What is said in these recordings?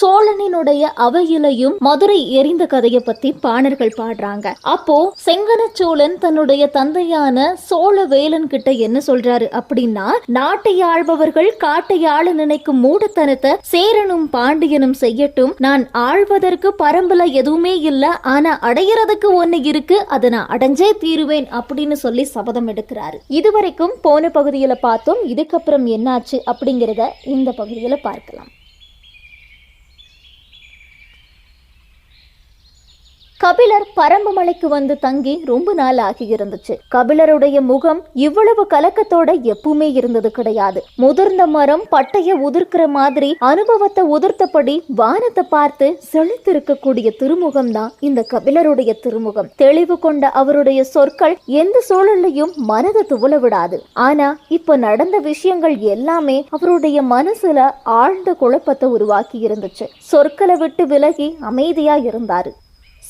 சோழனினுடைய அவையிலையும் மதுரை எரிந்த கதையை பத்தி பாணர்கள் பாடுறாங்க. அப்போ செங்கன சோழன் தன்னுடைய தந்தையான சோழ வேலன் கிட்ட என்ன சொல்றாரு அப்படின்னா நாட்டை ஆள்பவர்கள் காட்டை ஆள நினைக்கும் மூடத்தனத்தை சேரனும் பாண்டியனும் செய்யட்டும். நான் ஆள்வதற்கு பரம்புல எதுவுமே இல்ல ஆனா அடையறதுக்கு ஒண்ணு இருக்கு அதை நான் அடைஞ்சே தீருவேன் அப்படின்னு சொல்லி சபதம் எடுக்கிறாரு. இதுவரைக்கும் போன பகுதியில பார்த்தோம் இதுக்கப்புறம் என்னாச்சு அப்படிங்கிறத இந்த பகுதியில பார்க்கலாம். கபிலர் பரம்புமலைக்கு வந்து தங்கி ரொம்ப நாள் ஆகி இருந்துச்சு கபிலருடைய முகம் இவ்வளவு கலக்கத்தோட எப்பவுமே இருந்தது கிடையாது. முதிர்ந்த மரம் பட்டைய உதிர்க்கிற மாதிரி அனுபவத்தை உதிர்த்தபடி வானத்தை பார்த்து செழித்திருக்கக்கூடிய திருமுகம் தான் இந்த கபிலருடைய திருமுகம். தெளிவு கொண்ட அவருடைய சொற்கள் எந்த சூழல்லையும் மனதை துவல விடாது. ஆனா இப்ப நடந்த விஷயங்கள் எல்லாமே அவருடைய மனசுல ஆழ்ந்த குழப்பத்தை உருவாக்கி இருந்துச்சு. சொற்களை விட்டு விலகி அமைதியா இருந்தாரு.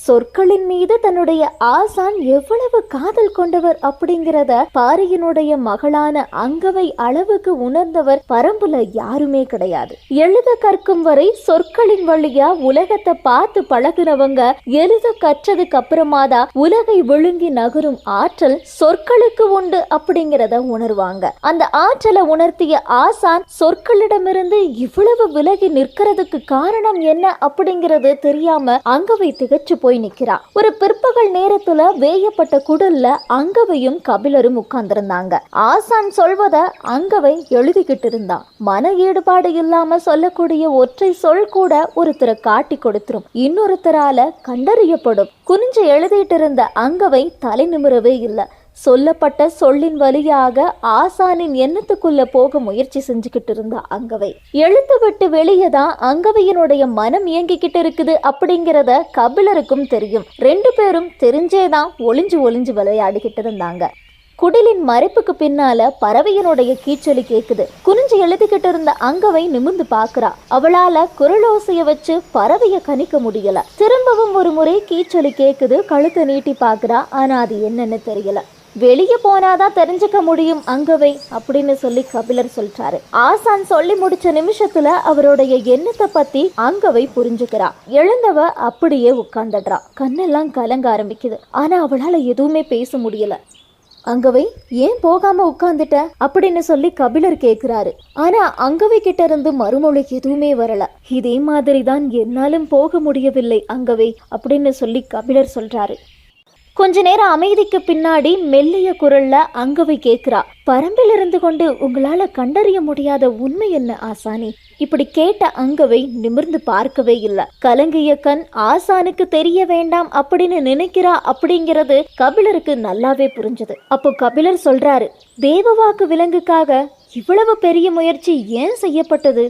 சொற்களின் மீது தன்னுடைய ஆசான் எவ்வளவு காதல் கொண்டவர் அப்படிங்கிறத பாரியினுடைய மகளான அங்கவை அளவுக்கு உணர்ந்தவர் பரம்புல யாருமே கிடையாது. எழுத கற்கும் வரை சொற்களின் வழியா உலகத்தை பார்த்து பழகினவங்க எழுத கற்றதுக்கு அப்புறமா உலகை விழுங்கி நகரும் ஆற்றல் சொற்களுக்கு உண்டு அப்படிங்கிறத உணர்வாங்க. அந்த ஆற்றலை உணர்த்திய ஆசான் சொற்களிடமிருந்து இவ்வளவு விலகி நிற்கிறதுக்கு காரணம் என்ன அப்படிங்கிறது தெரியாம அங்கவை திகச்சு போய் நிக்கிறா. ஒரு பிற்பகல் நேரத்துல வேயப்பட்ட குடல்ல அங்கவையும் கபிலரும் உட்கார்ந்திருந்தாங்க. ஆசான் சொல்வத அங்கவை எழுதிக்கிட்டு இருந்தான் மன ஈடுபாடு இல்லாம சொல்லக்கூடிய ஒற்றை சொல் கூட ஒருத்தரை காட்டி கொடுத்துரும். இன்னொருத்தரால கண்டறியப்படும். குனிஞ்சு எழுதிட்டு இருந்த அங்கவை தலை நிமிரவே இல்லை. சொல்லப்பட்ட சொல்லின் வழியாக ஆசானின் எண்ணத்துக்குள்ள போக முயற்சி செஞ்சுக்கிட்டு இருந்தா அங்கவை. எழுத்து விட்டு வெளியே தான் அங்கவையினுடைய மனம் இயங்கிக்கிட்டு இருக்குது அப்படிங்கிறத கபிலருக்கும் தெரியும். ரெண்டு பேரும் தெரிஞ்சேதான் ஒளிஞ்சு ஒளிஞ்சு விளையாடிக்கிட்டு இருந்தாங்க. குடிலின் மறைப்புக்கு பின்னால பறவையினுடைய கீச்சொலி கேக்குது. குனிஞ்சு எழுதிக்கிட்டு இருந்த அங்கவை நிமிர்ந்து பாக்குறா. அவளால குரலோசைய வச்சு பறவைய கணிக்க முடியல. திரும்பவும் ஒரு முறை கீச்சொலி கேக்குது கழுத்தை நீட்டி பாக்குறா. ஆனா அது என்னன்னு தெரியல. வெளியே போனாதான் தெரிஞ்சுக்க முடியும் அங்கவை அப்படின்னு சொல்லி கபிலர் சொல்றாரு. ஆசான் சொல்லி முடிச்ச நிமிஷத்துல அவருடைய எண்ணத்தை பத்தி அங்கவை புரிஞ்சுக்கிறா. எழுந்தவ அப்படியே உட்கார்ந்துடுறா. கண்ணெல்லாம் கலங்க ஆரம்பிக்குது. ஆனா அவளால எதுவுமே பேச முடியல. அங்கவை ஏன் போகாம உட்கார்ந்துட்ட? அப்படின்னு சொல்லி கபிலர் கேக்குறாரு. ஆனா அங்கவை கிட்ட இருந்து மறுமொழி எதுவுமே வரல. இதே மாதிரி தான் என்னாலும் போக முடியவில்லை அங்கவை அப்படின்னு சொல்லி கபிலர் சொல்றாரு. கொஞ்ச நேரம் அமைதிக்கு பின்னாடி மெல்லிய குரல்ல அங்கவை கேக்குறா பரம்பில் இருந்து கொண்டு உங்களால கண்டறிய முடியாத உண்மை என்ன ஆசானி? இப்படி கேட்ட அங்கவை நிமிர்ந்து பார்க்கவே இல்ல. கலங்கிய கண் ஆசானுக்கு தெரிய வேண்டாம் அப்படின்னு நினைக்கிறா அப்படிங்கிறது கபிலருக்கு நல்லாவே புரிஞ்சது. அப்போ கபிலர் சொல்றாரு தேவவாக்கு விலங்குக்காக இவ்வளவு பெரிய முயற்சி ஏன் செய்யப்பட்டது?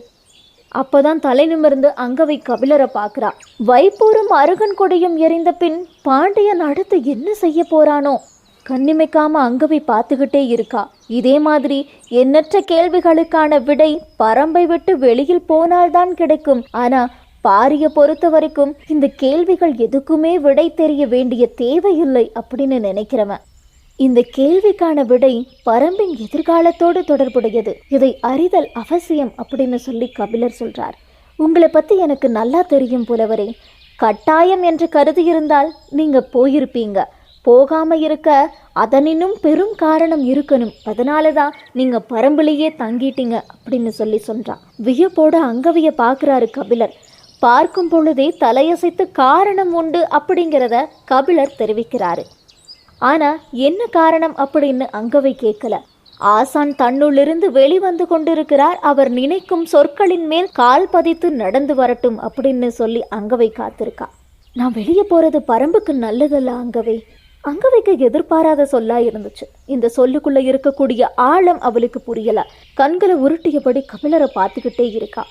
அப்பதான் தலை நிமிர்ந்து அங்கவை கபிலரை பார்க்கறா. வைப்பூரும் அருகன் கொடியும் எரிந்த பின் பாண்டியன் அடுத்து என்ன செய்ய போறானோ? கண்ணிமைக்காம அங்கவை பார்த்துக்கிட்டே இருக்கா. இதே மாதிரி எண்ணற்ற கேள்விகளுக்கான விடை பரம்பை விட்டு வெளியில் போனால்தான் கிடைக்கும். ஆனா பாரிய பொறுத்த வரைக்கும் இந்த கேள்விகள் எதுக்குமே விடை தெரிய வேண்டிய தேவையில்லை அப்படின்னு நினைக்கிறவன். இந்த கேள்விக்கான விடை பரம்பின் எதிர்காலத்தோடு தொடர்புடையது. இதை அறிதல் அவசியம் அப்படின்னு சொல்லி கபிலர் சொல்றார். உங்களை பத்தி எனக்கு நல்லா தெரியும் புலவரே. கட்டாயம் என்று கருதி இருந்தால் நீங்க போயிருப்பீங்க. போகாம இருக்க அதனினும் பெரும் காரணம் இருக்கணும். அதனால தான் நீங்க பரம்புலேயே தங்கிட்டீங்க அப்படின்னு சொல்லி சொல்றான். வியப்போட அங்கவிய பார்க்குறாரு கபிலர். பார்க்கும் பொழுதே தலையசைத்து காரணம் உண்டு அப்படிங்கிறத கபிலர் தெரிவிக்கிறாரு. ஆனா என்ன காரணம் அப்படின்னு அங்கவை கேட்கல. ஆசான் தன்னுள்ளிருந்து வெளிவந்து கொண்டிருக்கிறார். அவர் நினைக்கும் சொற்களின் மேல் கால் பதித்து நடந்து வரட்டும் அப்படின்னு சொல்லி அங்கவை காத்திருக்கா. நான் வெளியே போறது பரம்புக்கு நல்லதல்ல அங்கவை. அங்கவைக்கு எதிர்பாராத சொல்லா இருந்துச்சு. இந்த சொல்லுக்குள்ள இருக்கக்கூடிய ஆழம் அவளுக்கு புரியல. கண்களை உருட்டியபடி கபிலரை பார்த்துக்கிட்டே இருக்கா.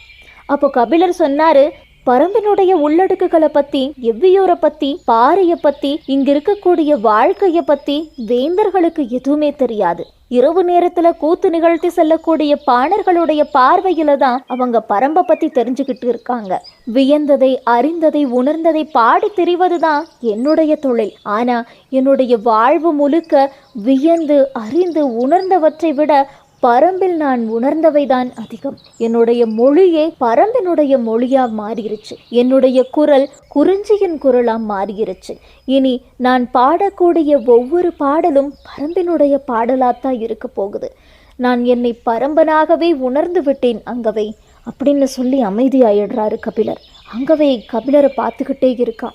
அப்போ கபிலர் சொன்னாரு பரம்பினுடைய உள்ளடுக்குகளை பத்தி எவ்வியூரை பத்தி பாறைய பத்தி இங்க இருக்கக்கூடிய வாழ்க்கைய பத்தி வேந்தர்களுக்கு எதுவுமே தெரியாது. இரவு நேரத்துல கூத்து நிகழ்த்தி செல்லக்கூடிய பாணர்களுடைய பார்வையில தான் அவங்க பரம்ப பத்தி தெரிஞ்சுக்கிட்டு இருக்காங்க. வியந்ததை அறிந்ததை உணர்ந்ததை பாடி திரிவதுதான் என்னுடைய தொழில். ஆனா என்னுடைய வாழ்வு முழுக்க வியந்து அறிந்து உணர்ந்தவற்றை விட பரம்பில் நான் உணர்ந்தவைதான் அதிகம். என்னுடைய மொழியே பரம்பினுடைய மொழியாக மாறிடுச்சு என்னுடைய குரல் குறிஞ்சியின் குரலாக மாறிடுச்சு இனி நான் பாடக்கூடிய ஒவ்வொரு பாடலும் பரம்பினுடைய பாடலாகத்தான் இருக்க போகுது. நான் என்னை பரம்பனாகவே உணர்ந்து விட்டேன் அங்கவை. அப்படின்னு சொல்லி அமைதியாயிடுறாரு கபிலர். அங்கவை கபிலரை பார்த்துக்கிட்டே இருக்கா.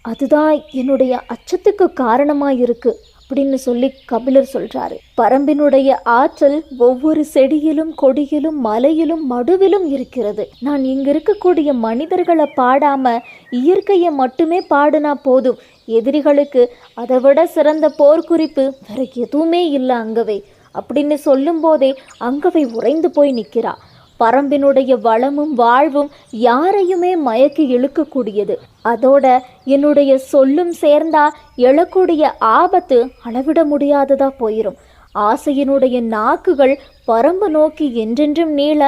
அதுதான் என்னுடைய அச்சத்துக்கு காரணமாக இருக்குது அப்படின்னு சொல்லி கபிலர் சொல்றாரு. பரம்பினுடைய ஆற்றல் ஒவ்வொரு செடியிலும் கொடியிலும் மலையிலும் மடுவிலும் இருக்கிறது. நான் இங்க இருக்கக்கூடிய மனிதர்களை பாடாம இயற்கையை மட்டுமே பாடினா போதும். எதிரிகளுக்கு அதை விட சிறந்த போர்க்குறிப்பு வேற எதுவுமே இல்லை அங்கவை. அப்படின்னு சொல்லும்போதே அங்கவை உறைந்து போய் நிற்கிறா பரம்பினுடைய வளமும் வாழ்வும் யாரையுமே மயக்கி இழுக்கக்கூடியது. அதோட என்னுடைய சொல்லும் சேர்ந்தா எழக்கூடிய ஆபத்து அளவிட முடியாததா போயிரும். ஆசையினுடைய நாக்குகள் பரம்பு நோக்கி என்றென்றும் நீள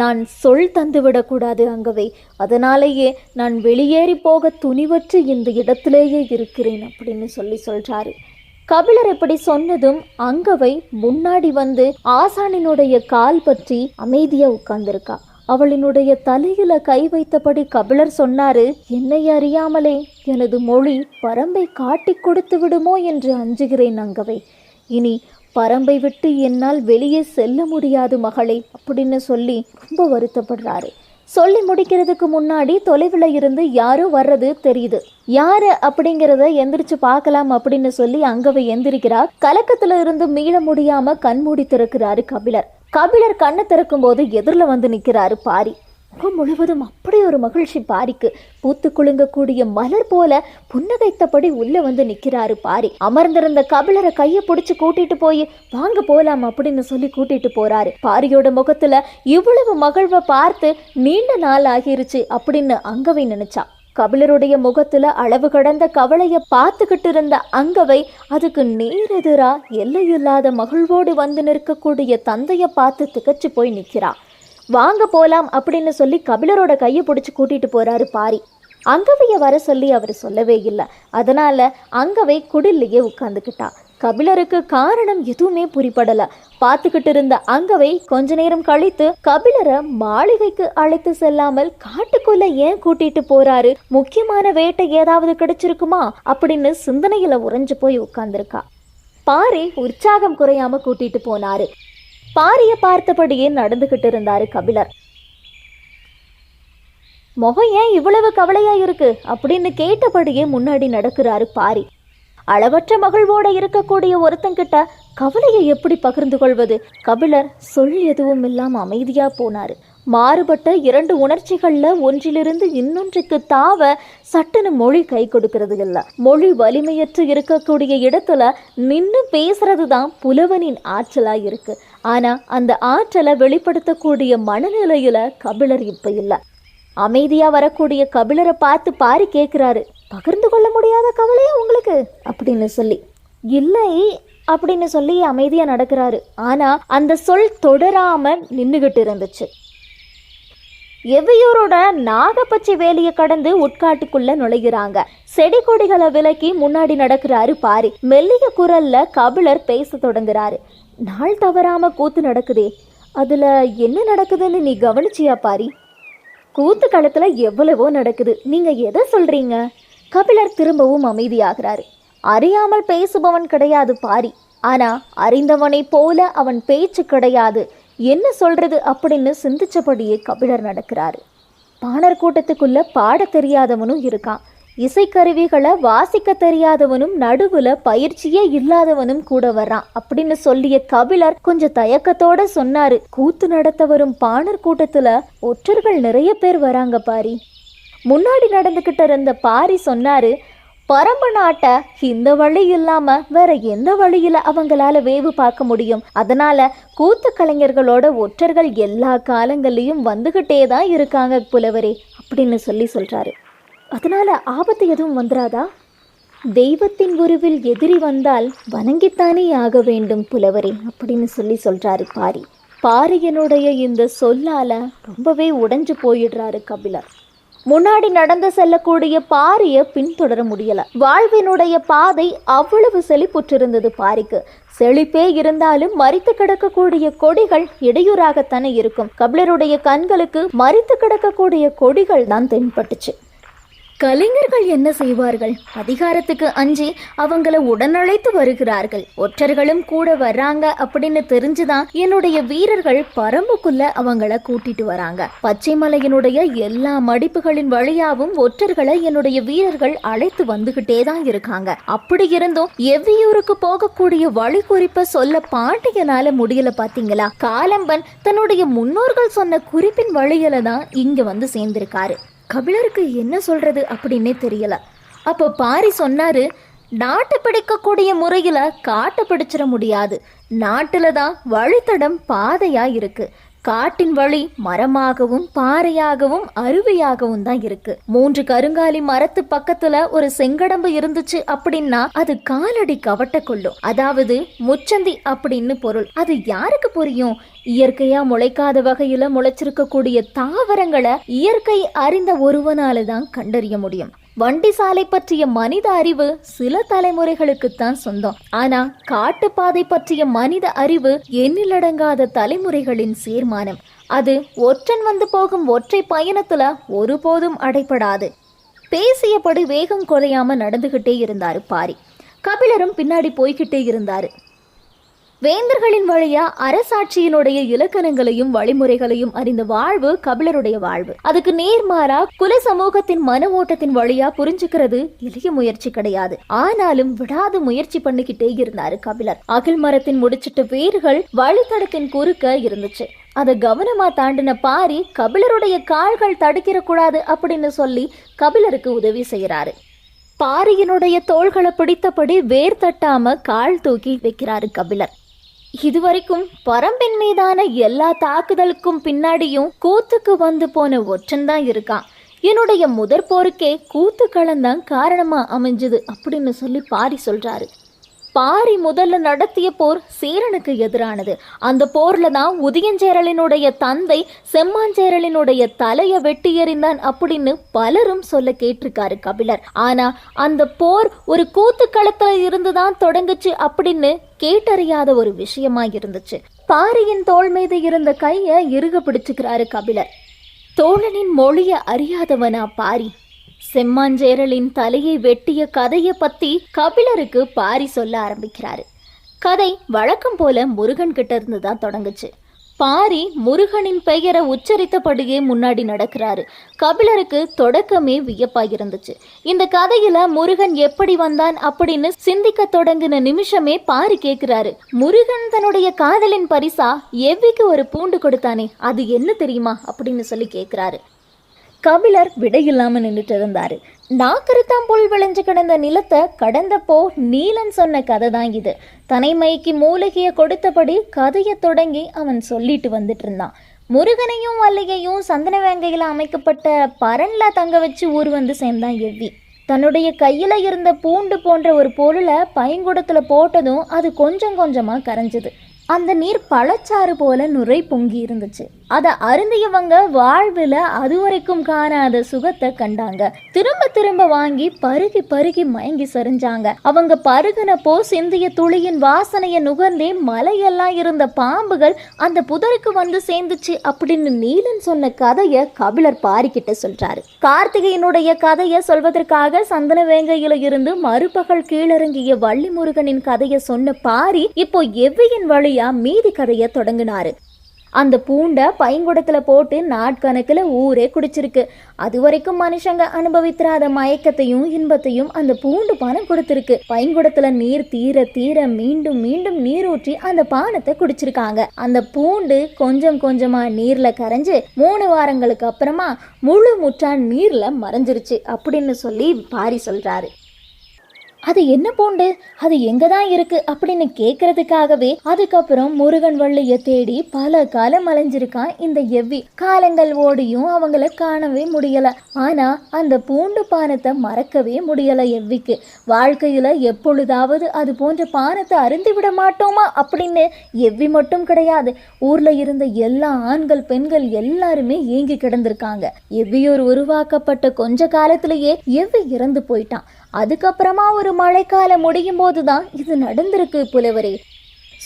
நான் சொல் தந்துவிடக்கூடாது அங்கவை. அதனாலேயே நான் வெளியேறி போக துணிவற்று இந்த இடத்திலேயே இருக்கிறேன் அப்படின்னு சொல்லி சொல்கிறாரு கபிலர் இப்படி சொன்னதும் அங்கவை முன்னாடி வந்து ஆசானினுடைய கால் பற்றி அமைதியா உட்கார்ந்திருக்கா. அவளினுடைய தலையில கை வைத்தபடி கபிலர் சொன்னாரு என்னை அறியாமலே எனது மொழி பரம்பை காட்டிக் கொடுத்து விடுமோ என்று அஞ்சுகிறேன் அங்கவை. இனி பரம்பை விட்டு என்னால் வெளியே செல்ல முடியாது மகளே அப்படின்னு சொல்லி ரொம்ப வருத்தப்படுறாரு. சொல்லி முடிக்கிறதுக்கு முன்னாடி தொலைவில் இருந்து யாரோ வர்றது தெரியுது. யாரு அப்படிங்கிறத எந்திரிச்சு பார்க்கலாம் அப்படின்னு சொல்லி அங்கவை எந்திரிக்கிறார் கலக்கத்துல இருந்து மீள முடியாம கண்மூடி திறக்கிறாரு கபிலர். கபிலர் கண்ணை திறக்கும் போது எதிரில் வந்து நிற்கிறாரு பாரி. முகம் முழுவதும் அப்படி ஒரு மகிழ்ச்சி பாரிக்கு. பூத்து குலுங்கக்கூடிய மலர் போல புன்னகைத்தபடி உள்ள வந்து நிற்கிறாரு பாரி. அமர்ந்திருந்த கபிலரை கையை பிடிச்சு கூட்டிட்டு போய் வாங்க போலாம் அப்படின்னு சொல்லி கூட்டிட்டு போறாரு. பாரியோட முகத்துல இவ்வளவு மகிழ்வை பார்த்து நீண்ட நாள் ஆகிருச்சு அப்படின்னு அங்கவை நினைச்சா. கபிலருடைய முகத்துல அளவு கடந்த கவலைய பார்த்துக்கிட்டு இருந்த அங்கவை அதுக்கு நேரெதிரா எல்லையில்லாத மகிழ்வோடு வந்து நிற்கக்கூடிய தந்தைய பார்த்து திகச்சு போய் நிற்கிறான் வாங்க போலாம் அப்படின்னு சொல்லி கபிலரோட கையை பிடிச்சி கூட்டிட்டு போறாரு பாரி. அங்கவைய வர சொல்லி அவர் சொல்லவே இல்லை. அதனால அங்கவை குடில்லையே உட்காந்துக்கிட்டா கபிலருக்கு காரணம் எதுவுமே புரிப்படல பார்த்துக்கிட்டு இருந்த அங்கவை கொஞ்ச நேரம் கழித்து கபிலரை மாளிகைக்கு அழைத்து செல்லாமல் காட்டுக்குள்ள ஏன் கூட்டிட்டு போறாரு? முக்கியமான வேட்டை ஏதாவது கிடைச்சிருக்குமா? அப்படின்னு சிந்தனையில உறைஞ்சு போய் உட்கார்ந்துருக்கா. பாரி உற்சாகம் குறையாம கூட்டிட்டு போனாரு. பாரிய பார்த்தபடியே நடந்துகிட்டு இருந்தாரு கபிலர். முகம் ஏன் இவ்வளவு கவலையா இருக்கு? அப்படின்னு கேட்டபடியே முன்னாடி நடக்கிறாரு பாரி. அளவற்ற மகிழ்வோட இருக்கக்கூடிய ஒருத்தங்கிட்ட கவலையை எப்படி பகிர்ந்து கொள்வது? கபிலர் சொல் எதுவும் இல்லாம அமைதியா போனாரு. மாறுபட்ட இரண்டு உணர்ச்சிகள்ல ஒன்றிலிருந்து இன்னொன்றுக்கு தாவ சட்டுன்னு மொழி கை கொடுக்கறது இல்ல. மொழி வலிமையற்று இருக்கக்கூடிய இடத்துல நின்று பேசுறது தான் புலவனின் ஆற்றலா இருக்கு. ஆனால் அந்த ஆற்றலை வெளிப்படுத்தக்கூடிய மனநிலையில் கபிலர் இப்போ இல்லை. அமைதியாக வரக்கூடிய கபிலரை பார்த்து பாரி கேட்குறாரு பகிர்ந்து கொள்ள முடியாத கவலையா உங்களுக்கு? அப்படின்னு சொல்லி. இல்லை அப்படின்னு சொல்லி அமைதியாக நடக்கிறாரு. ஆனால் அந்த சொல் தொடராமல் நின்றுகிட்டு இருந்துச்சு. எவ்வையூரோட நாகப்பச்சை வேலியை கடந்து உட்காட்டுக்குள்ள நுழைகிறாங்க. செடி கொடிகளை விலக்கி முன்னாடி நடக்கிறாரு பாரி. மெல்லிய குரல்ல கபிலர் பேச தொடங்குறாரு. நாள் தவறாம கூத்து நடக்குதே. அதுல என்ன நடக்குதுன்னு நீ கவனிச்சியா பாரி? கூத்து களத்துல எவ்வளவோ நடக்குது. நீங்க எதை சொல்றீங்க? கபிலர் திரும்பவும் அமைதியாகிறாரு. அறியாமல் பேசுபவன் கிடையாது பாரி. ஆனா அறிந்தவனைப் போல அவன் பேச்சு கிடையாது. என்ன சொல்றது அப்படின்னு சிந்திச்சபடியே கபிலர் நடக்கிறாரு. பாணர் கூட்டத்துக்குள்ள பாட தெரியாதவனும் இருக்கான். இசைக்கருவிகளை வாசிக்க தெரியாதவனும் நடுவுல பயிற்சியே இல்லாதவனும் கூட வர்றான் அப்படின்னு சொல்லிய கபிலர் கொஞ்சம் தயக்கத்தோட சொன்னாரு. கூத்து நடத்த வரும் பாணர் கூட்டத்துல ஒற்றர்கள் நிறைய பேர் வராங்க பாரி. முன்னாடி நடந்துகிட்டு இருந்த பாரி சொன்னாரு பரம்பு நாட்டை இந்த வழி இல்லாம வேற எந்த வழியில அவங்களால வேவு பார்க்க முடியும்? அதனால கூத்து கலைஞர்களோட ஒற்றர்கள் எல்லா காலங்கள்லயும் வந்துகிட்டே தான் இருக்காங்க புலவரே அப்படின்னு சொல்லி சொல்றாரு. அதனால ஆபத்து எதுவும் வந்துடாதா தெய்வத்தின் உருவில் எதிரி வந்தால் வணங்கித்தானே ஆக வேண்டும் புலவரே அப்படின்னு சொல்லி சொல்றாரு பாரி. பாரியனுடைய இந்த சொல்லால ரொம்பவே உடைஞ்சு போயிடுறாரு கபிலர். முன்னாடி நடந்து செல்லக்கூடிய பாரிய பின்தொடர முடியல. வாழ்வினுடைய பாதை அவ்வளவு செழிப்புற்றிருந்தது பாரிக்கு செழிப்பே இருந்தாலும் மறித்து கிடக்கக்கூடிய கொடிகள் இடையூறாகத்தானே இருக்கும். கபிலருடைய கண்களுக்கு மறித்து கிடக்கக்கூடிய கொடிகள் தான் தென்பட்டுச்சு. கலைஞர்கள் என்ன செய்வார்கள்? அதிகாரத்துக்கு அஞ்சி அவங்கள உடனழைத்து வருகிறார்கள். ஒற்றர்களும் கூட வர்றாங்க அப்படின்னு தெரிஞ்சுதான் என்னுடைய வீரர்கள் பரம்புக்குள்ள அவங்கள கூட்டிட்டு வராங்க. பச்சைமலையினுடைய எல்லா மடிப்புகளின் வழியாவும் ஒற்றர்களை என்னுடைய வீரர்கள் அழைத்து வந்துகிட்டே தான் இருக்காங்க. அப்படி இருந்தும் எவ்வியூருக்கு போகக்கூடிய வழி குறிப்ப சொல்ல பாண்டியனால முடியல பாத்தீங்களா? காலம்பன் தன்னுடைய முன்னோர்கள் சொன்ன குறிப்பின் வழியில தான் இங்க வந்து சேர்ந்திருக்காரு. கபிலருக்கு என்ன சொல்றது அப்படின்னே தெரியல. அப்போ பாரி சொன்னாரு நாட்டை பிடிக்கக்கூடிய முறையில காட்டை பிடிச்சிட முடியாது. நாட்டில் தான் வழித்தடம் பாதையா இருக்கு. காட்டின் வழி மரமாகவும் பாறையாகவும் அருவியாகவும் தான் இருக்கு. மூன்று கருங்காலி மரத்து பக்கத்துல ஒரு செங்கடம்பு இருந்துச்சு அப்படின்னா அது காலடி கவட்ட கொள்ளும். அதாவது முச்சந்தி அப்படின்னு பொருள். அது யாருக்கு புரியும்? இயற்கையா முளைக்காத வகையில முளைச்சிருக்கக்கூடிய தாவரங்களை இயற்கை அறிந்த ஒருவனால தான் கண்டறிய முடியும். வண்டி சாலை பற்றிய மனித அறிவு சில தலைமுறைகளுக்குத்தான் சொந்தம். ஆனா காட்டுப்பாதை பற்றிய மனித அறிவு எண்ணிலடங்காத தலைமுறைகளின் சீர்மானம். அது ஒற்றன் வந்து போகும் ஒற்றை பயணத்துல ஒருபோதும் அடைபடாது. பேசியபடி வேகம் குறையாம நடந்துகிட்டே இருந்தாரு பாரி. கபிலரும் பின்னாடி போய்கிட்டே இருந்தாரு. வேந்தர்களின் வழியா அரசாட்சியினுடைய இலக்கணங்களையும் வழிமுறைகளையும் அறிந்த வாழ்வு கபிலருடைய வாழ்வு. அதுக்கு நேர்மாறா குல சமூகத்தின் மன ஓட்டத்தின் வழியா புரிஞ்சுக்கிறது எளிய முயற்சி கிடையாது. ஆனாலும் விடாது முயற்சி பண்ணிக்கிட்டே இருந்தாரு கபிலர். அகில் மரத்தின் முடிச்சிட்டு வேர்கள் வழித்தடத்தின் குறுக்க இருந்துச்சு. அதை கவனமா தாண்டின பாரி கபிலருடைய கால்கள் தடுக்கிற கூடாது அப்படின்னு சொல்லி கபிலருக்கு உதவி செய்யறாரு பாரியினுடைய தோள்களை பிடித்தபடி வேர் தட்டாம கால் தூக்கி வைக்கிறாரு கபிலர். இதுவரைக்கும் பரம்பின் மீதான எல்லா தாக்குதலுக்கும் பின்னாடியும் கூத்துக்கு வந்து போன ஒற்றன் தான் இருக்கான். என்னுடைய முதற் போருக்கே கூத்து களம்தான் காரணமா அமைஞ்சது அப்படின்னு சொல்லி பாரி சொல்றாரு. பாரி முதல்ல நடத்திய போர் சேரனுக்கு எதிரானது. அந்த போர்ல தான் உதயஞ்சேரலினுடைய தந்தை செம்மாஞ்சேரலினுடைய தலையை வெட்டி எறிந்தான் அப்படின்னு பலரும் சொல்ல கேட்டிருக்காரு கபிலர். ஆனா அந்த போர் ஒரு கூத்து களத்துல இருந்து தான் தொடங்குச்சு அப்படின்னு கேட்டறியாத ஒரு விஷயமா இருந்துச்சு. பாரியின் தோள் மீது இருந்த கைய இறுக பிடிச்சுக்கிறாரு கபிலர். தோழனின் மொழிய அறியாதவனா பாரி? செம்மாஞ்சேரலின் தலையை வெட்டிய கதையை பத்தி கபிலருக்கு பாரி சொல்ல ஆரம்பிக்கிறாரு. கதை வழக்கம் போல முருகன் கிட்ட இருந்து தான் தொடங்குச்சு. பாரி முருகனின் பெயரை உச்சரித்தபடியே முன்னாடி நடக்கிறாரு. கபிலருக்கு தொடக்கமே வியப்பாக இருந்துச்சு இந்த கதையில முருகன் எப்படி வந்தான் அப்படின்னு சிந்திக்க தொடங்கின நிமிஷமே பாரி கேக்குறாரு. முருகன் தன்னுடைய காதலின் பரிசா எவ்விக்கு ஒரு பூண்டு கொடுத்தானே அது என்ன தெரியுமா அப்படின்னு சொல்லி கேக்குறாரு. கபிலர் விடையில்லாம நின்றுட்டு இருந்தாரு நாக்கருத்தாம்புல் விளைஞ்சு கிடந்த நிலத்தை கடந்தப்போ நீலன் சொன்ன கதை தான் இது. தனைமைக்கு மூலிகையை கொடுத்தபடி கதையை தொடங்கி அவன் சொல்லிட்டு வந்துட்டு இருந்தான் முருகனையும் வள்ளியையும் சந்தன வேங்கையில் அமைக்கப்பட்ட பரன்ல தங்க வச்சு ஊர் வந்து சேர்ந்தான் எவ்வி. தன்னுடைய கையில் இருந்த பூண்டு போன்ற ஒரு பொருளை பைங்குடத்தில் போட்டதும் அது கொஞ்சம் கொஞ்சமாக கரைஞ்சது. அந்த நீர் பழச்சாறு போல நுரை பொங்கி இருந்துச்சு. அதை அருந்தியவங்க வாழ்வில் அதுவரைக்கும் காணாத சுகத்தை கண்டாங்க. திரும்ப திரும்ப வாங்கி பருகி பருகி மயங்கி சரிஞ்சாங்க. அவங்க பருகினப்போ சிந்திய துளியின் வாசனையை நுகர்ந்தே மலையெல்லாம் இருந்த பாம்புகள் அந்த புதருக்கு வந்து சேர்ந்துச்சு அப்படின்னு நீலன் சொன்ன கதையை கபிலர் பாரிக்கிட்ட சொல்றாரு. கார்த்திகையினுடைய கதையை சொல்வதற்காக சந்தன வேங்கையில இருந்து மறுபகல் கீழறங்கிய வள்ளி முருகனின் கதையை சொன்ன பாரி இப்போ எவ்வியின் வழியா மீதி கதையை தொடங்கினாரு. அந்த பூண்டை பைங்குடத்தில் போட்டு நாட்கணக்கில் ஊரே குடிச்சிருக்கு. அது வரைக்கும் மனுஷங்க அனுபவித்திராத மயக்கத்தையும் இன்பத்தையும் அந்த பூண்டு பானம் கொடுத்துருக்கு. பைங்குடத்துல நீர் தீர தீர மீண்டும் மீண்டும் நீர் ஊற்றி அந்த பானத்தை குடிச்சிருக்காங்க. அந்த பூண்டு கொஞ்சம் கொஞ்சமா நீர்ல கரைஞ்சு மூணு வாரங்களுக்கு அப்புறமா முழு முற்றான் நீர்ல மறைஞ்சிருச்சு. அப்படின்னு சொல்லி பாரி சொல்றாரு. அது என்ன பூண்டு? அது எங்க தான் இருக்கு அப்படின்னு கேக்குறதுக்காகவே அதுக்கப்புறம் முருகன் வள்ளிய தேடி பல காலம் அலைஞ்சிருக்கான் இந்த எவ்வி. காலங்கள் ஓடியும் அவங்கள காணவே முடியல. ஆனா அந்த பூண்டு பானத்தை மறக்கவே முடியல எவ்விக்கு. வாழ்க்கையில எப்பொழுதாவது அது போன்ற பானத்தை அருந்து விட மாட்டோமா அப்படின்னு எவ்வி மட்டும் கிடையாது. ஊர்ல இருந்த எல்லா ஆண்கள் பெண்கள் எல்லாருமே ஏங்கி கிடந்திருக்காங்க. எவ்வியூர் உருவாக்கப்பட்ட கொஞ்ச காலத்திலேயே எவ்வி இறந்து போயிட்டான். அதுக்கப்புறமா ஒரு மழைக்காலம் முடியும் போதுதான் இது நடந்திருக்கு புலவரே.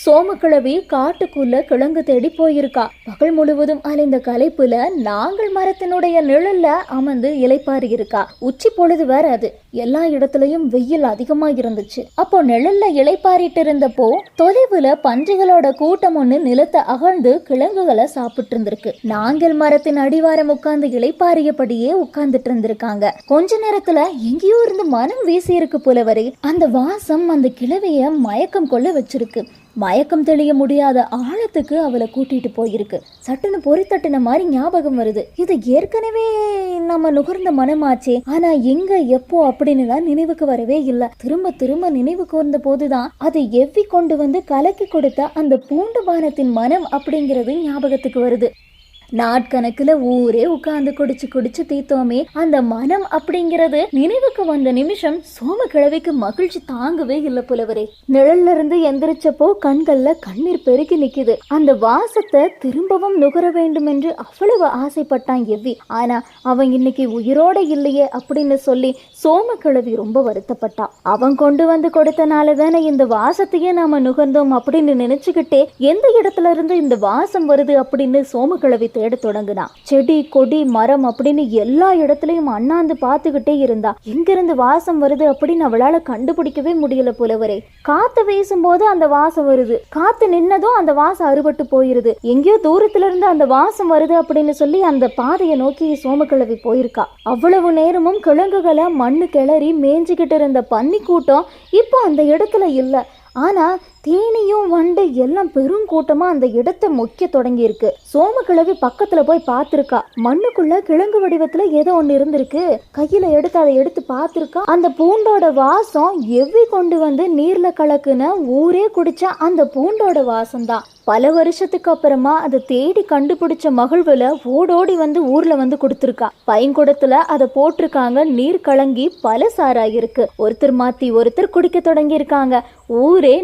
சோமக்கிழவி காட்டுக்குள்ள கிழங்கு தேடி போயிருக்கா. பகல் முழுவதும் அலைந்த கலைப்புல நாங்கள் மரத்தினுடைய நிழல்ல அமர்ந்து இலைப்பாரி இருக்கா. உச்சி பொழுது வேற அது. எல்லா இடத்துலயும் வெயில் அதிகமா இருந்துச்சு அப்போ நிழல்ல இலைப்பாரிட்டு இருந்தப்போ தொலைவுல பன்றிகளோட கூட்டம் ஒண்ணு நிலத்தை அகழ்ந்து கிழங்குகளை சாப்பிட்டு இருந்திருக்கு நாங்கள் மரத்தின் அடிவாரம் உட்கார்ந்து இலைப்பாரியபடியே உட்கார்ந்துட்டு இருந்திருக்காங்க கொஞ்ச நேரத்துல எங்கேயோ இருந்து மனம் வீசி இருக்கு புலவரே அந்த வாசம் அந்த கிழவிய மயக்கம் கொள்ள வச்சிருக்கு. மயக்கம் தெளிய முடியாத ஆழத்துக்கு அவளை கூட்டிட்டு போயிருக்கு. சட்டுன்னு பொறி தட்டின மாதிரி ஞாபகம் வருது. இது ஏற்கனவே நம்ம நுகர்ந்த மனமாச்சே. ஆனா எங்க எப்போ அப்படின்னுலாம் நினைவுக்கு வரவே இல்ல. திரும்ப திரும்ப நினைவு கூர்ந்த போதுதான் அதை எவ்வி கொண்டு வந்து கலக்கி கொடுத்த அந்த பூண்டு பானத்தின் மனம் அப்படிங்கிறது ஞாபகத்துக்கு வருது. நாட்கணக்குல ஊரே உட்கார்ந்து குடிச்சு குடிச்சு தீத்தோமே அந்த மனம் அப்படிங்கிறது நினைவுக்கு வந்த நிமிஷம் சோம கிழவிக்கு மகிழ்ச்சி தாங்கவே இல்லை புலவரே நிழல்ல இருந்து எந்திரிச்சப்போ கண்கள்ல கண்ணீர் பெருகி நிக்குது. அந்த வாசத்தை திரும்பவும் நுகர வேண்டும் என்று அவ்வளவு ஆசைப்பட்டான் எவ்வி. ஆனா அவன் இன்னைக்கு உயிரோட இல்லையே அப்படின்னு சொல்லி சோம கிழவி ரொம்ப வருத்தப்பட்டா. அவன் கொண்டு வந்து கொடுத்தனால தானே இந்த வாசத்தையே நாம நுகர்ந்தோம் அப்படின்னு நினைச்சுக்கிட்டே எந்த இடத்துல இருந்து இந்த வாசம் வருது அப்படின்னு சோம கிழவி தேட தொடங்குனா. செடி கொடி மரம் அப்படின்னு எல்லா இடத்துலயும் அண்ணாந்து பார்த்துக்கிட்டே இருந்தா. எங்கிருந்து வாசம் வருது அப்படின்னு அவளால கண்டுபிடிக்கவே முடியல புலவரே. காத்து வீசும்போது அந்த வாசம் வருது. காத்து நின்னதும் அந்த வாசம் அறுபட்டு போயிருது. எங்கேயோ தூரத்துல இருந்து அந்த வாசம் வருது அப்படின்னு சொல்லி அந்த பாதையை நோக்கி சோமக்கிழவி போயிருக்கா. அவ்வளவு நேரமும் கிழங்குகளை மண்ணு கிளறி மேய்ஞ்சுக்கிட்டு இருந்த பன்னி கூட்டம் இப்போ அந்த இடத்துல இல்ல. ஆனா தேனியும் வண்டு எல்லாம் பெருங்கூட்டமா அந்த இடத்தை மொக்க தொடங்கி இருக்கு சோமக்கிழவி பக்கத்துல போய் பார்த்திருக்கா. மண்ணுக்குள்ள கிழங்கு வடிவத்துல ஏதோ ஒண்ணு இருந்திருக்கு. கையில எடுத்து அதை எடுத்து பார்த்திருக்கா. அந்த பூண்டோட வாசம் எவ்வி கொண்டு வந்து நீர்ல கலக்குன ஊரே குடிச்ச அந்த பூண்டோட வாசம் தான் பல வருஷத்துக்கு அப்புறமா அதை தேடி கண்டுபிடிச்ச மகிழ்வுல ஓடோடி வந்து ஊர்ல வந்து கொடுத்துருக்கா. பைங்குடத்துல அதை போட்டிருக்காங்க. நீர் கலங்கி பல சாராயிருக்கு. ஒருத்தர் மாத்தி ஒருத்தர் குடிக்க தொடங்கி இருக்காங்க ஊரே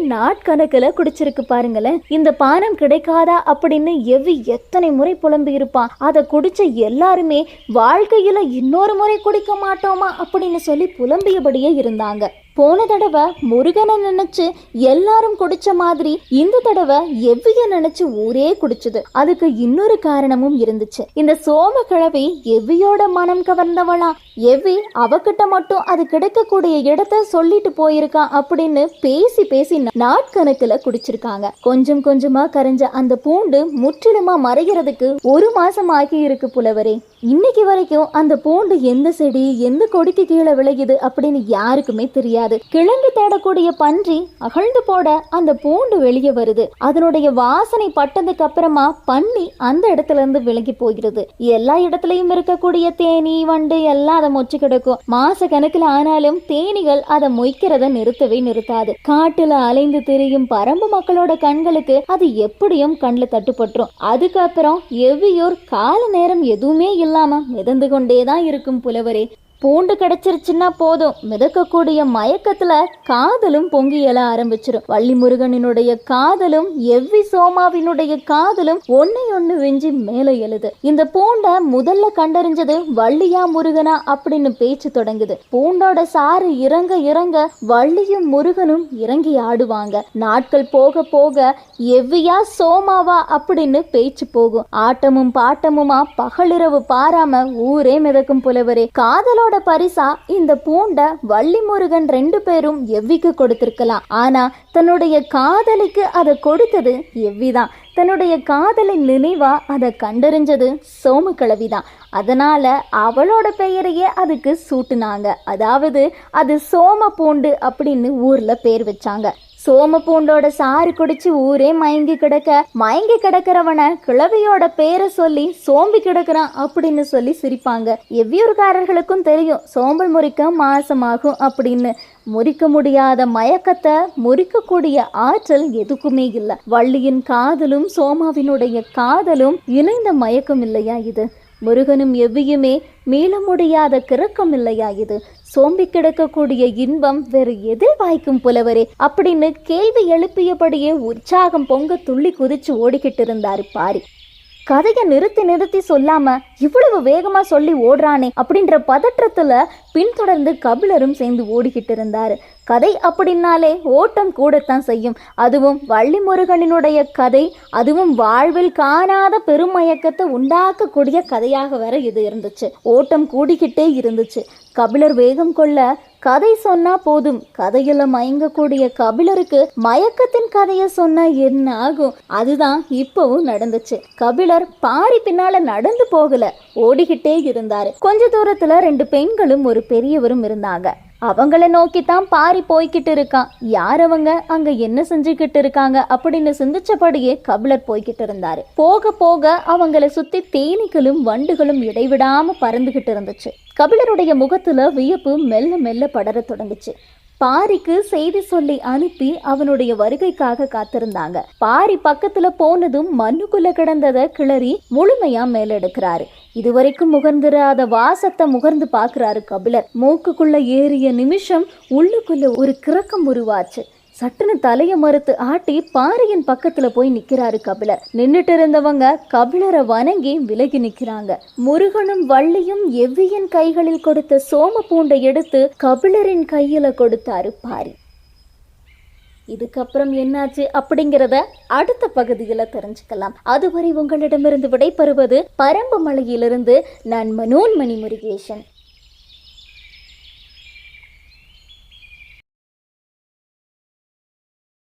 கணக்கில் குடிச்சிருக்கு பாருங்களேன். இந்த பானம் கிடைக்காதா அப்படின்னு எவ்வி எத்தனை முறை புலம்பி இருப்பான். அதை குடிச்ச எல்லாருமே வாழ்க்கையில இன்னொரு முறை குடிக்க மாட்டோமா அப்படின்னு சொல்லி புலம்பியபடியே இருந்தாங்க. போன தடவை முருகனை நினைச்சு எல்லாரும் குடிச்ச மாதிரி இந்த தடவை எவ்விய நினைச்சு ஊரே குடிச்சது. அதுக்கு இன்னொரு காரணமும் இருந்துச்சு. இந்த சோம கிழவி எவ்வியோட மனம் கவர்ந்தவளா? எவ்வி அவகிட்ட மட்டும் அது கிடைக்கக்கூடிய இடத்த சொல்லிட்டு போயிருக்கா அப்படின்னு பேசி பேசி நாட்கணக்குல குடிச்சிருக்காங்க. கொஞ்சம் கொஞ்சமா கரைஞ்ச அந்த பூண்டு முற்றிலுமா மறைகிறதுக்கு ஒரு மாசம் ஆகி இருக்கு புலவரே. இன்னைக்கு வரைக்கும் அந்த பூண்டு எந்த செடி எந்த கொடிக்கு கீழே விளையுது அப்படின்னு யாருக்குமே தெரியாது. கிழங்கு தேடக்கூடிய பன்றி அகழ்ந்து போட அந்த பூண்டு வெளியே வருது. அதனுடைய வாசனை பட்டதுக்கு அப்புறமா பன்னி அந்த இடத்துல இருந்து விலகி போகிறது. எல்லா இடத்துலயும் இருக்கக்கூடிய தேனி வண்டு எல்லாம் அதை மொச்சு கிடக்கும். மாச கணக்குல ஆனாலும் தேனிகள் அதை மொய்க்கிறத நிறுத்தவே நிறுத்தாது. காட்டுல அலைந்து திரியும் பரம்பு மக்களோட கண்களுக்கு அது எப்படியும் கண்ணில் தட்டுப்பட்டுரும். அதுக்கப்புறம் எவ்வியூர் கால நேரம் எதுவுமே இல்லாம மிதந்து கொண்டே தான் இருக்கும் புலவரே. பூண்டு கிடைச்சிருச்சுன்னா போதும். மிதக்கக்கூடிய மயக்கத்துல காதலும் பொங்கி எழ ஆரம்பிச்சிரும். வள்ளி முருகனினுடைய காதலும் எவ்வி சோமாவினுடைய காதலும் ஒன்னை ஒண்ணு விஞ்சி மேலே எழுது. இந்த பூண்டை முதல்ல கண்டறிஞ்சது வள்ளியா முருகனா அப்படின்னு பேச்சு தொடங்குது. பூண்டோட சாறு இறங்க இறங்க வள்ளியும் முருகனும் இறங்கி ஆடுவாங்க. நாட்கள் போக போக எவ்வியா சோமாவா அப்படின்னு பேச்சு போகும். ஆட்டமும் பாட்டமுமா பகலிரவு பாராம ஊரே மிதக்கும் புலவரே. காதலோட பரிசா இந்த பூண்ட வள்ளி முருகன் ரெண்டு பேரும் எவ்விக்கு கொடுத்திருக்கலாம்? ஆனா தன்னுடைய காதலிக்கு அதை கொடுத்தது எவ்விதான்? தன்னுடைய காதலின் நினைவா அதை கண்டறிஞ்சது சோமக்கிழவிதான். அதனால அவளோட பெயரையே அதுக்கு சூட்டுனாங்க. அதாவது அது சோம பூண்டு அப்படின்னு ஊர்ல பேர் வச்சாங்க. சோம பூண்டோட சாறு குடிச்சு ஊரே மயங்கி கிடக்க. மயங்கி கிடக்கிறவன கிழவியோட பேரை சொல்லி சோம்பி கிடக்குறான் அப்படின்னு சொல்லி சிரிப்பாங்க. எவ்வியூர்காரர்களுக்கும் தெரியும் சோம்பல் முறிக்க மாசமாகும் அப்படின்னு. முறிக்க முடியாத மயக்கத்தை முறிக்கக்கூடிய ஆற்றல் எதுக்குமே இல்லை. வள்ளியின் காதலும் சோமாவினுடைய காதலும் இணைந்த மயக்கம் இல்லையா இது? முருகனும் எவ்வியுமே மீள முடியாத கிறக்கம் இல்லையா இது? சோம்பி கிடக்கக்கூடிய இன்பம் வேறு எதில் வாய்க்கும் புலவரே. அப்படின்னு கேள்வி எழுப்பியபடியே உற்சாகம் பொங்க துள்ளி குதிச்சு ஓடிக்கிட்டு இருந்தாரு பாரி. கதையை நிறுத்தி நிறுத்தி சொல்லாம இவ்வளவு வேகமா சொல்லி ஓடுறானே அப்படின்ற பதற்றத்துல பின்தொடர்ந்து கபிலரும் சேர்ந்து ஓடிக்கிட்டு இருந்தாரு. கதை அப்படின்னாலே ஓட்டம் கூடத்தான் செய்யும். அதுவும் வள்ளி முருகனினுடைய கதை அதுவும் வாழ்வில் காணாத பெருமயக்கத்தை உண்டாக்கக்கூடிய கதையாக வேற இது இருந்துச்சு. ஓட்டம் கூடிக்கிட்டே இருந்துச்சு. கபிலர் வேகம் கொள்ள கதை சொன்னா போதும். கதையில மயங்கக்கூடிய கபிலருக்கு மயக்கத்தின் கதையை சொன்னா என்ன ஆகும்? அதுதான் இப்பவும் நடந்துச்சு. கபிலர் பாரி பின்னால நடந்து போகல. ஓடிக்கிட்டே இருந்தாரு. கொஞ்ச தூரத்துல ரெண்டு பெண்களும் ஒரு பெரியவரும் இருந்தாங்க. அவங்கள நோக்கி தான் பாரி போய்கிட்டு இருக்கான் யார் அவங்க? அங்க என்ன செஞ்சுக்கிட்டு இருக்காங்க? அப்படின்னு சிந்திச்சபடியே கபிலர் போய்கிட்டு இருந்தாரு. போக போக அவங்கள சுத்தி தேனீக்களும் வண்டுகளும் இடைவிடாம பறந்துகிட்டு இருந்துச்சு. கபிலருடைய முகத்துல வியப்பு மெல்ல மெல்ல படர தொடங்குச்சு. பாரிக்கு செய்தி சொல்லி அனுப்பி அவனுடைய வருகைக்காக காத்திருந்தாங்க. பாரி பக்கத்துல போனதும் மண்ணுக்குள்ள கிடந்ததை கிளறி முழுமையா மேலெடுக்கிறாரு. இதுவரைக்கும் முகர்ந்திராத வாசத்தை முகர்ந்து பார்க்குறாரு கபிலர். மூக்குக்குள்ள ஏறிய நிமிஷம் உள்ளுக்குள்ள ஒரு கிறக்கம் உருவாச்சு. சட்டுன்னு தலைய மறுத்து ஆட்டி பாறையின் பக்கத்துல போய் நிக்கிறாரு கபிலர். நின்னுட்டு இருந்தவங்க கபிலரை வணங்கி விலகி நிக்கிறாங்க. முருகனும் வள்ளியும் எவ்வியின் கைகளில் கொடுத்த சோம பூண்டை எடுத்து கபிலரின் கையில கொடுத்தாரு பாரி. இதுக்கப்புறம் என்னாச்சு அப்படிங்கிறத அடுத்த பகுதியில் தெரிஞ்சுக்கலாம். அதுவரை உங்களிடமிருந்து விடைபெறுவது பரம்பு மலையிலிருந்து நான் மனோன்மணி முருகேசன்.